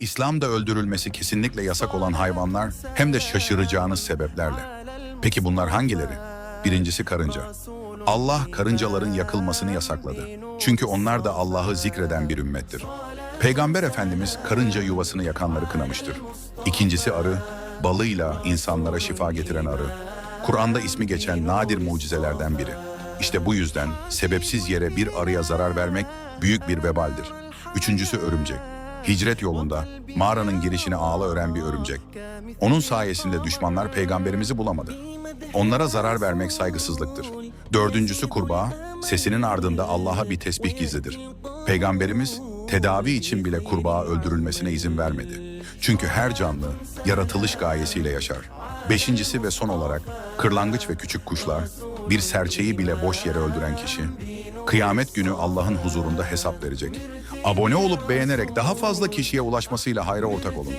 İslam'da öldürülmesi kesinlikle yasak olan hayvanlar hem de şaşıracağınız sebeplerle. Peki bunlar hangileri? Birincisi karınca. Allah karıncaların yakılmasını yasakladı. Çünkü onlar da Allah'ı zikreden bir ümmettir. Peygamber Efendimiz karınca yuvasını yakanları kınamıştır. İkincisi arı, balıyla insanlara şifa getiren arı. Kur'an'da ismi geçen nadir mucizelerden biri. İşte bu yüzden sebepsiz yere bir arıya zarar vermek büyük bir vebaldir. Üçüncüsü örümcek. Hicret yolunda mağaranın girişine ağla ören bir örümcek. Onun sayesinde düşmanlar peygamberimizi bulamadı. Onlara zarar vermek saygısızlıktır. Dördüncüsü kurbağa, sesinin ardında Allah'a bir tesbih gizlidir. Peygamberimiz tedavi için bile kurbağa öldürülmesine izin vermedi. Çünkü her canlı yaratılış gayesiyle yaşar. Beşincisi ve son olarak kırlangıç ve küçük kuşlar, bir serçeyi bile boş yere öldüren kişi, kıyamet günü Allah'ın huzurunda hesap verecek. Abone olup beğenerek daha fazla kişiye ulaşmasıyla hayra ortak olun.